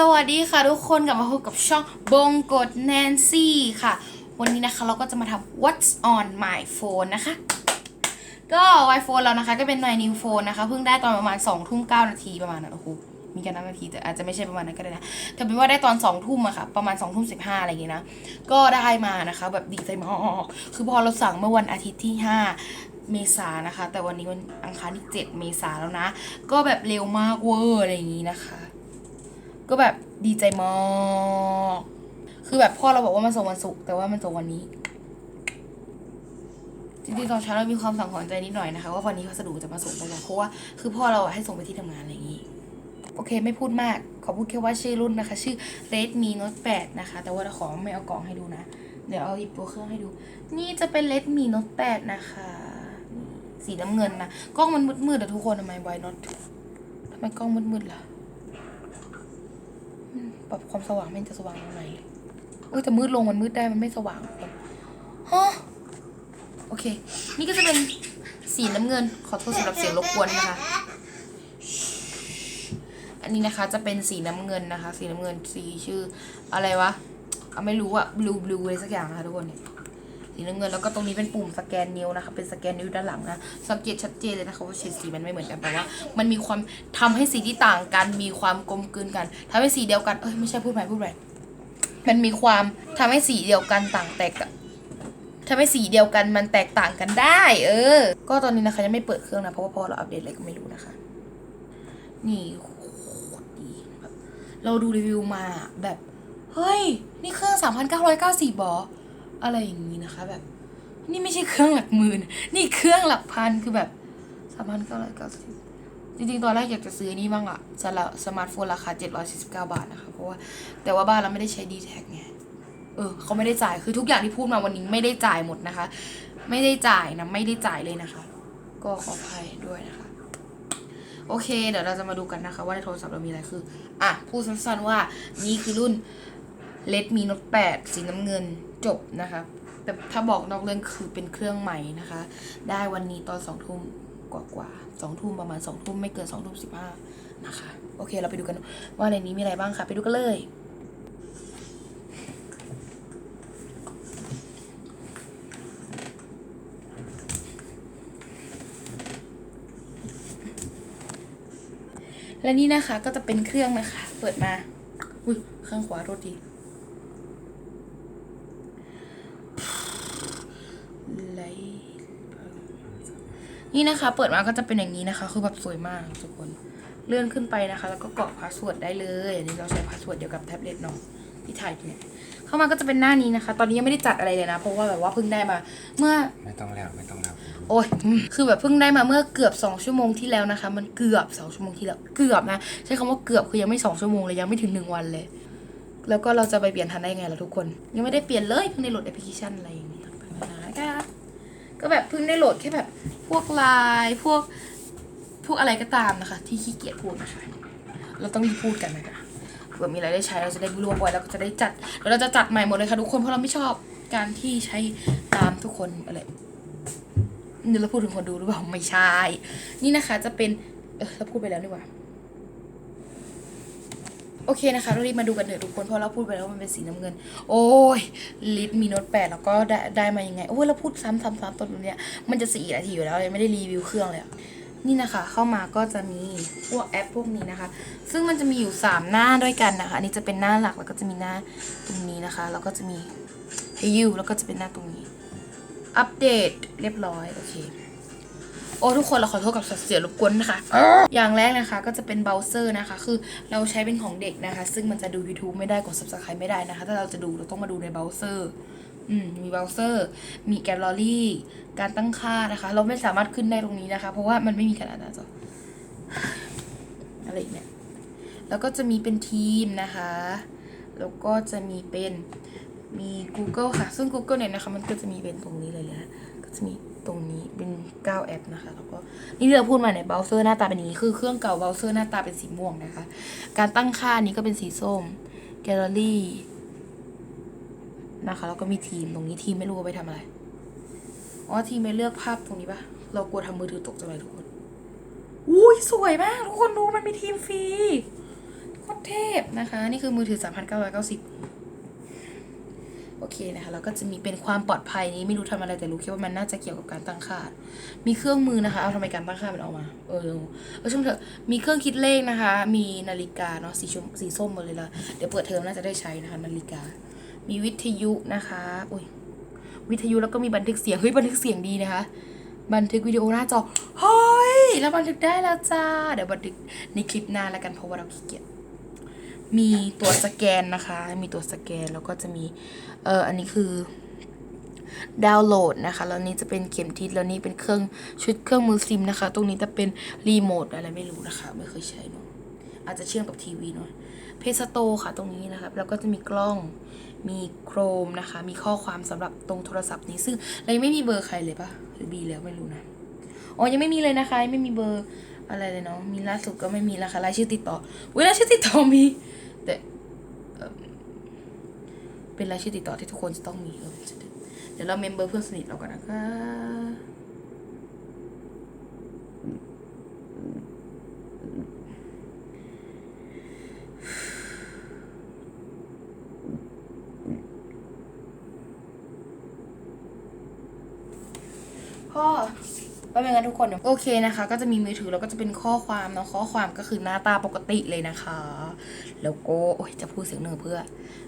สวัสดีค่ะทุกคนกลับมาพบกับช่องบงกดแนนซี่ค่ะ วันนี้นะคะเราก็จะมาทำ What's on my phone นะคะ ก็ iPhone เรานะคะก็เป็น my new phone นะคะ เพิ่งได้ตอนประมาณ2ทุ่ม9นาทีประมาณนั้นโอ้โหมีกันนับนาทีแต่อาจจะไม่ใช่ประมาณนั้นก็ได้นะแต่เป็นว่าได้ตอน2ทุ่มอะค่ะ ประมาณ2ทุ่ม15อะไรอย่างเงี้ยนะ ก็ได้มานะคะแบบดีใจมากคือพอเราสั่งเมื่อวันอาทิตย์ที่ 5เมษายนะคะ แต่วันนี้วันอังคารที่ 7 เมษายนแล้วนะ ก็แบบเร็วมากเวอร์อะไรอย่างงี้นะคะ ก็แบบดีใจมากคือแบบพ่อเราบอกว่ามันส่งวันศุกร์แต่ว่ามันส่งวันนี้จริงๆตอนเช้าเรามีความสังหรณ์ใจนิดหน่อยนะคะว่าวันนี้พัสดุจะมาส่งไปแล้วเพราะว่าคือพ่อเราอะให้ส่งไปที่ทำงานอะไรอย่างนี้ โอเคไม่พูดมาก ขอพูดแค่ว่าชื่อรุ่นนะคะ ชื่อ Redmi Note 8 นะคะ แต่ว่าเราขอไม่เอากล่องให้ดูนะ เดี๋ยวเอาหยิบตัวเครื่องให้ดู นี่จะเป็น Redmi Note 8 นะคะ สีน้ำเงินนะ กล้องมันมืดๆอะทุกคนทำไมบอยน็อตทำไมกล้องมืดๆล่ะ แบบความสว่างมันจะสว่างตรงไหนเลยเอ้ยแต่มืดลงมันมืดได้มันไม่สว่างฮะโอเค นี่ก็จะเป็นสีน้ำเงิน ขอโทษสำหรับเสียงรบกวนนะคะ อันนี้นะคะจะเป็นสีน้ำเงินนะคะ สีน้ำเงินสีชื่อ อะไรวะอะไม่รู้อะบลูบลูอะไรสักอย่างนะคะทุกคนเนี่ย สีน้ำเงินแล้วก็ตรงนี้เป็นปุ่มสแกนนิ้วนะคะเป็นสแกนนิ้วด้านหลังนะสังเกตชัดเจนเลยนะคะว่าเฉดสีมันไม่เหมือนกันแต่ว่า มันมีความทำให้สีที่ต่างกัน มีความกลมกลืนกันทำให้สีเดียวกันเอ้ยไม่ใช่พูดใหม่พูดใหม่มันมีความทำให้สีเดียวกันต่างแตกทำให้สีเดียวกันมันแตกต่างกันได้ เออ ก็ตอนนี้นะคะยังไม่เปิดเครื่องนะเพราะว่าพอเราอัปเดตอะไรก็ไม่รู้นะคะ นี่ดีแบบเราดูรีวิวมาแบบ เฮ้ย นี่เครื่อง 3,990บอ อะไรอย่างนี้นะคะ แบบ นี่ไม่ใช่เครื่องหลักหมื่นนี่เครื่องหลักพันคือแบบ3,990จริงๆ ตอนแรกอยากจะซื้อนี่บ้างอะสำหรับสมาร์ทโฟนราคา 749 บาทนะคะ เพราะว่าแต่ว่าบ้านเราไม่ได้ใช้ d t แท็กไง เออเขาไม่ได้จ่าย คือทุกอย่างที่พูดมาวันนี้ไม่ได้จ่ายหมดนะคะ ไม่ได้จ่ายนะ ไม่ได้จ่ายเลยนะคะ ก็ขออภัยด้วยนะคะ โอเค เดี๋ยวเราจะมาดูกันนะคะ ว่าในโทรศัพท์เรามีอะไรคือ อะ พูดสั้นๆว่า นี่คือรุ่น Redmi Note 8สีน้ำเงินจบนะคะแต่ถ้าบอกนอกเรื่องคือเป็นเครื่องใหม่นะคะ ได้วันนี้ตอนสองทุ่มกว่าๆสองทุ่มประมาณสองทุ่มไม่เกินสองทุ่มสิบห้านะคะ โอเคเราไปดูกันว่าในนี้มีอะไรบ้างค่ะไปดูกันเลยและนี่นะคะก็จะเป็นเครื่องนะคะ เปิดมา อุ้ยข้างขวาโทษที ไลท์ นี่นะคะ เปิดมาก็จะเป็นอย่างนี้นะคะ คือแบบสวยมากทุกคน เลื่อนขึ้นไปนะคะ แล้วก็กรอกพาสเวิร์ดได้เลยอันนี้เราใช้พาสเวิร์ดเดียวกับแท็บเล็ตเนาะที่ถ่ายอยู่เนี่ยเข้ามาก็จะเป็นหน้านี้นะคะ ตอนนี้ยังไม่ได้จัดอะไรเลยนะ เพราะว่าแบบว่าเพิ่งได้มา เมื่อไม่ต้องแล้วไม่ต้องแล้วโอ้ยอืมคือแบบเพิ่งได้มาเมื่อเกือบสองชั่วโมงที่แล้วนะคะ มันเกือบสองชั่วโมงที่แล้วเกือบนะใช้คำว่าเกือบคือยังไม่สองชั่วโมงเลยยังไม่ถึงหนึ่งวันเลย แล้วก็เราจะไปเปลี่ยนทันได้ไงล่ะทุกคน ยังไม่ได้เปลี่ยนเลยเพิ่งได้โหลดแอปพลิเคชันอะไรอย่างเงี้ยต่างๆนานานะคะ ก็แบบเพิ่งได้โหลดแค่แบบพวกไลน์พวกพวกอะไรก็ตามนะคะ ที่ขี้เกียจพูดนะคะเราต้องรีบพูดกันนะคะเผื่อมีอะไรได้ใช้เราจะได้รู้บ่อยแล้วก็จะได้จัดแล้วเราจะจัดใหม่หมดเลยค่ะทุกคนเพราะเราไม่ชอบการที่ใช้ตามทุกคนอะไรนี่เราพูดถึงคนดูหรือเปล่าไม่ใช่ นี่นะคะจะเป็น เออเราพูดไปแล้วนี่หว่า โอเคนะคะเรารีบมาดูกันเถอะทุกคนเพราะเราพูดไปแล้วว่ามันเป็นสีน้ำเงิน โอ้ยลิทมีโน้ตแปดแล้วก็ได้ได้มายังไงโอ้ยเราพูดซ้ำซ้ำซ้ำตอนนี้มันจะสี่นาทีอยู่แล้วยังไม่ได้รีวิวเครื่องเลยนี่นะคะ เข้ามาก็จะมีพวกแอปพวกนี้นะคะ ซึ่งมันจะมีอยู่สามหน้าด้วยกันนะคะอันนี้จะเป็นหน้าหลักแล้วก็จะมีหน้าตรงนี้นะคะ แล้วก็จะมีให้ยูแล้วก็จะเป็นหน้าตรงนี้ อัปเดตเรียบร้อย โอเค โอ้ทุกคนเราขอโทษกับเสียงรบกวนนะคะอย่างแรกนะคะก็จะเป็นเบราว์เซอร์นะคะ คือเราใช้เป็นของเด็กนะคะ ซึ่งมันจะดู YouTube ไม่ได้กด subscribe ไม่ได้นะคะ ถ้าเราจะดูเราต้องมาดูในเบราว์เซอร์อืมมีเบราว์เซอร์ มีแกลเลอรี่ การตั้งค่านะคะ เราไม่สามารถขึ้นได้ตรงนี้นะคะ เพราะว่ามันไม่มีขนาดหน้าจออะไรอีกเนี่ย แล้วก็จะมีเป็นทีมนะคะ แล้วก็จะมีเป็นมี Google ค่ะ ซึ่ง Google เนี่ยนะคะ มันก็จะมีเป็นตรงนี้เลยนะก็จะมี ตรงนี้เป็น 9 แอปนะคะ แล้วก็นี่ที่เราพูดมาเนี่ยเบราว์เซอร์หน้าตาเป็นอย่างนี้คือเครื่องเก่าเบราว์เซอร์หน้าตาเป็นสีม่วงนะคะ การตั้งค่านี้ก็เป็นสีส้มแกลเลอรี่นะคะแล้วก็มีทีมตรงนี้ทีมไม่รู้ว่าไปทำอะไรอ๋อทีมไปเลือกภาพตรงนี้ปะเรากลัวทำมือถือตกจังเลยทุกคนอุ้ยสวยมากทุกคนดูมันมีทีมฟรีโคตรเทพนะคะ นี่คือมือถือ 3,990 โอเคนะคะแล้วก็จะมีเป็นความปลอดภัยนี้ไม่รู้ทำอะไรแต่รู้แค่ว่ามันน่าจะเกี่ยวกับการตั้งค่ามีเครื่องมือนะคะเอาทำไมการตั้งค่ามันออกมา เออเออช่างเถอะมีเครื่องคิดเลขนะคะ มีนาฬิกาเนาะสีชมสีส้มหมดเลยละเดี๋ยวเปิดเทอมน่าจะได้ใช้นะคะนาฬิกา มีวิทยุนะคะอุ้ยวิทยุแล้วก็มีบันทึกเสียงเฮ้ยบันทึกเสียงดีนะคะ บันทึกวิดีโอหน้าจอเฮ้ยแล้วบันทึกได้แล้วจ้าเดี๋ยวบันทึกในคลิปหน้าแล้วกันเพราะว่าเราขี้เกียจ มีตัวสแกนนะคะ มีตัวสแกนแล้วก็จะมี เอออันนี้คือดาวน์โหลดนะคะ แล้วนี่จะเป็นเข็มทิศ แล้วนี่เป็นเครื่องชุดเครื่องมือซิมนะคะ ตรงนี้จะเป็นรีโมทอะไรไม่รู้นะคะ ไม่เคยใช้เนาะ อาจจะเชื่อมกับทีวีเนาะ เพสโตค่ะตรงนี้นะคะ แล้วก็จะมีกล้อง มีโครมนะคะ มีข้อความสำหรับตรงโทรศัพท์นี้ ซึ่งเรายังไม่มีเบอร์ใครเลยปะหรือบีแล้วไม่รู้นะ อ๋อ ยังไม่มีเลยนะคะยังไม่มีเบอร์ อะไรเลยเนาะมีล่าสุดก็ไม่มีแล้วค่ะรายชื่อติดต่อเวลายชื่อติดต่อมี แต่เป็นรายชื่อติดต่อที่ทุกคนจะต้องมีเดี๋ยวเราเมมเบอร์เพื่อนสนิทเรากันนะคะพ่อ ก็เป็นกันทุกคนเดี๋ยวโอเคนะคะ ก็จะมีมือถือแล้วก็จะเป็นข้อความเนาะข้อความก็คือหน้าตาปกติเลยนะคะ แล้วก็โอ้ยจะพูดเสียงเหนือเพื่อ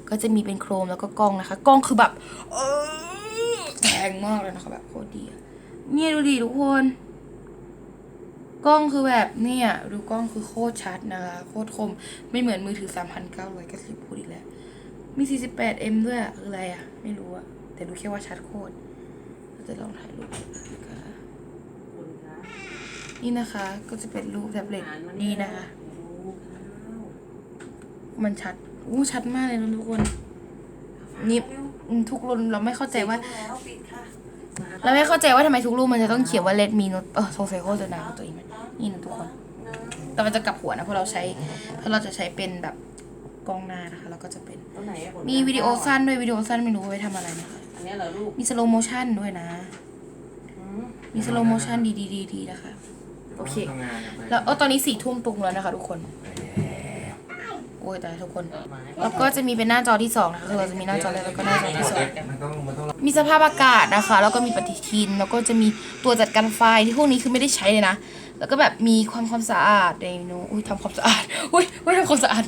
ก็จะมีเป็นโครมแล้วก็กล้องนะคะ กล้องคือแบบเออแข็งมากเลยนะคะแบบโคตรดีเนี่ยดูดิทุกคน กล้องคือแบบเนี่ยดูกล้องคือโคตรชัดนะคะโคตรคมไม่เหมือนมือถือ 3,990พูดอีกแล้วมี 48M ด้วยอะคืออะไรอะไม่รู้อะแต่รู้แค่ว่าชัดโคตรจะลองถ่ายรูปนะคะคุณคะ นี่นะคะก็จะเป็นรูปแท็บเล็ตอ่านมานี่เนี่ยนะคะดูข้าวมันชัดอู้ชัดมากเลยนะทุกคนนี่อืมทุกรุ่นเราไม่เข้าใจว่าแล้วปิดค่ะเราไม่เข้าใจว่าทำไมทุกรูปมันจะต้องเขียนว่า Let me not เออสงสัยโฆษณาของตัวเองไหมนี่นะทุกคน แต่มันจะกลับหัวนะเพราะเราใช้เพราะเราจะใช้เป็นแบบกล้องหน้านะคะแล้วก็จะเป็นตัวไหนอะผลมีวิดีโอสั้นด้วยวิดีโอสั้นไม่รู้ว่าไว้ทำอะไรนะคะอันเนี้ยเหรอลูกมีสโลโมชันด้วยนะอืมมีสโลโมชันดีดีดีดีนะคะ โอเค ทำงานอะไปแล้วเออตอนนี้สี่ทุ่มตรงแล้วนะคะทุกคน โอ้ยตายทุกคน แล้วก็จะมีเป็นหน้าจอที่สองนะคะคือเราจะมีหน้าจอแรกแล้วก็หน้าจอที่สอง มันต้องมันต้องมีสภาพอากาศนะคะ แล้วก็มีปฏิทิน แล้วก็จะมีตัวจัดการไฟล์ที่พวกนี้คือไม่ได้ใช้เลยนะ แล้วก็แบบมีความความสะอาดในโน้อุ้ยทำความสะอาด อุ้ยอุ้ยทำความสะอาด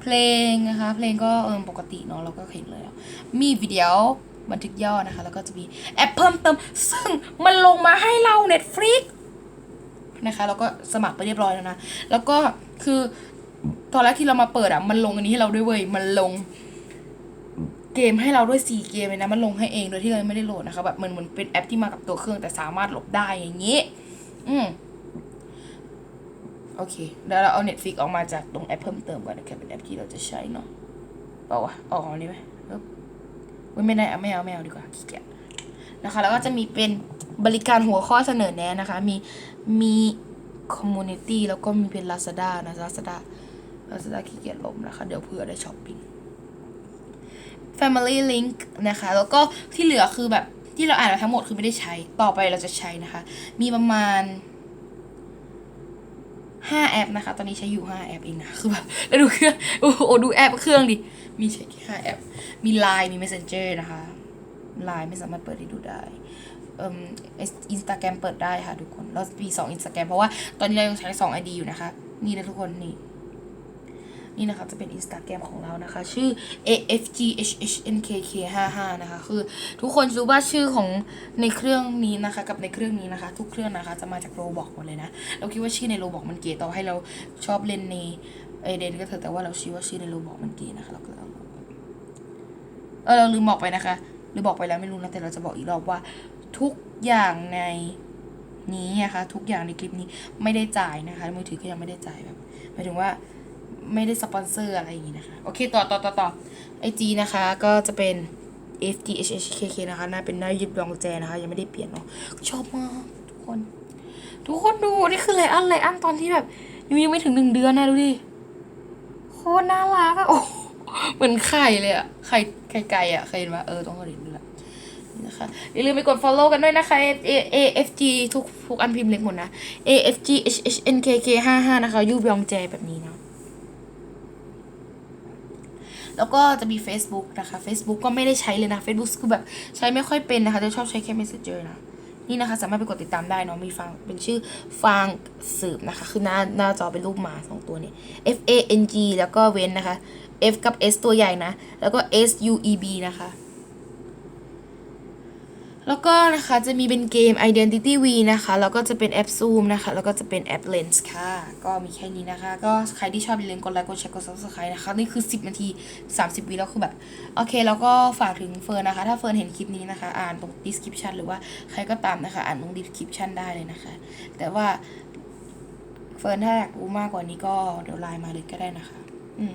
เพลงนะคะ เพลงก็เออปกติเนาะเราก็เห็นเลยอะมีวิดีโอบันทึกย่อนะคะ แล้วก็จะมีแอปเพิ่มเติม ซึ่งมันลงมาให้เรา Netflix นะคะ แล้วก็สมัครไปเรียบร้อยแล้วนะ แล้วก็คือตอนแรกที่เรามาเปิดอะ มันลงอันนี้ให้เราด้วยเว้ย มันลงเกมให้เราด้วยสี่เกมเลยนะ มันลงให้เองโดยที่เราไม่ได้โหลดนะคะ แบบเหมือนเหมือนเป็นแอปที่มากับตัวเครื่องแต่สามารถหลบได้อย่างนี้ อืมโอเค แล้วเราเอา Netflix ออกมาจากตรงแอปเพิ่มเติมก่อนนะครับเป็นแอปที่เราจะใช้เนาะเปล่าวะออกอันนี้ไหมอุ๊ยไม่ได้ไม่เอาไม่เอาดีกว่าขี้เกียจนะคะ แล้วก็จะมีเป็น บริการหัวข้อเสนอแนะนะคะ มีมีคอมมูนิตี้แล้วก็มีเป็น Lazada นะ Lazada Lazada ขี้เกียจลบนะคะ เดี๋ยวเผื่อได้ช้อปปิ้ง Family Link นะคะ แล้วก็ที่เหลือคือแบบที่เราอ่านมาทั้งหมดคือไม่ได้ใช้ ต่อไปเราจะใช้นะคะ มีประมาณห้าแอปนะคะ ตอนนี้ใช้อยู่ห้าแอปเองนะ คือแบบแล้วดูเครื่อง โอ้โหดูแอปเครื่องดิ มีใช้แค่ห้าแอป มี Line มี Messenger นะคะ Line ไม่สามารถเปิดให้ดูได้ อินสตาแกรมเปิดได้ค่ะทุกคนเรามีสองอินสตาแกรมเพราะว่าตอนนี้เรายังใช้สองไอดีอยู่นะคะ นี่นะทุกคนนี่นี่นะคะจะเป็นอินสตาแกรมของเรานะคะ ชื่อ afghhnkk 5 5 นะคะคือทุกคนรู้ว่าชื่อของในเครื่องนี้นะคะ กับในเครื่องนี้นะคะ ทุกเครื่องนะคะจะมาจากโรบอกหมดเลยนะ เราคิดว่าชื่อในโรบอกมันเก๋ต่อให้เราชอบเล่นในไอเดนก็เถอะแต่ว่าเราคิดว่าชื่อในโรบอกมันเก๋นะคะเราก็เอาเออเราลืมบอกไปนะคะหรือบอกไปแล้วไม่รู้นะแต่เราจะบอกอีกรอบว่า ทุกอย่างในนี้นะคะ ทุกอย่างในคลิปนี้ไม่ได้จ่ายนะคะ มือถือก็ยังไม่ได้จ่ายแบบหมายถึงว่าไม่ได้สปอนเซอร์อะไรอย่างนี้นะคะ โอเค ต่อต่อต่อต่อไอจีนะคะ ก็จะเป็น f d h h k k นะคะหน้าเป็นหน้ายึดรองแจนะคะ ยังไม่ได้เปลี่ยนเนาะชอบมากทุกคน ทุกคนดู นี่คือไลอันไลอันตอนที่แบบยังยังไม่ถึงหนึ่งเดือนนะดูดิโคตรน่ารักอะโอ้เหมือนไข่เลยอะไข่ไข่ไก่อะเคยเห็นว่าเออต้องกระดิ่งด้วย นะคะ อย่าลืมไปกด follow กันด้วยนะคะ A A F G ทุกทุกอันพิมพ์เล็กหมดนะ A F G H H N K K ห้าห้านะคะ ยูบยองแจแบบนี้เนาะแล้วก็จะมี Facebook นะคะ Facebook ก็ไม่ได้ใช้เลยนะ Facebook คือแบบใช้ไม่ค่อยเป็นนะคะ จะชอบใช้แค่ Messenger นะ นี่นะคะ สามารถไปกดติดตามได้เนาะ มีฟังเป็นชื่อฟางสืบนะคะ คือหน้าหน้าจอเป็นรูปหมาสองตัวเนี้ F A N G แล้วก็เว้นนะคะ F กับ S ตัวใหญ่นะ แล้วก็ S U E B นะคะ แล้วก็นะคะจะมีเป็นเกม Identity V นะคะ แล้วก็จะเป็นแอป Zoom นะคะ แล้วก็จะเป็นแอป Lens ค่ะ ก็มีแค่นี้นะคะ ก็ใครที่ชอบอย่าลืมกดไลค์ กดแชร์ กด subscribe นะคะ นี่คือ 10 นาที 30 วิแล้วคือแบบ โอเค แล้วก็ฝากถึงเฟิร์นนะคะ ถ้าเฟิร์นเห็นคลิปนี้นะคะ อ่านตรง description หรือว่าใครก็ตามนะคะ อ่านตรง description ได้เลยนะคะ แต่ว่า เฟิร์นถ้าอยากรู้มากกว่านี้ก็เดี๋ยวไลน์มาเลยก็ได้นะคะ อืม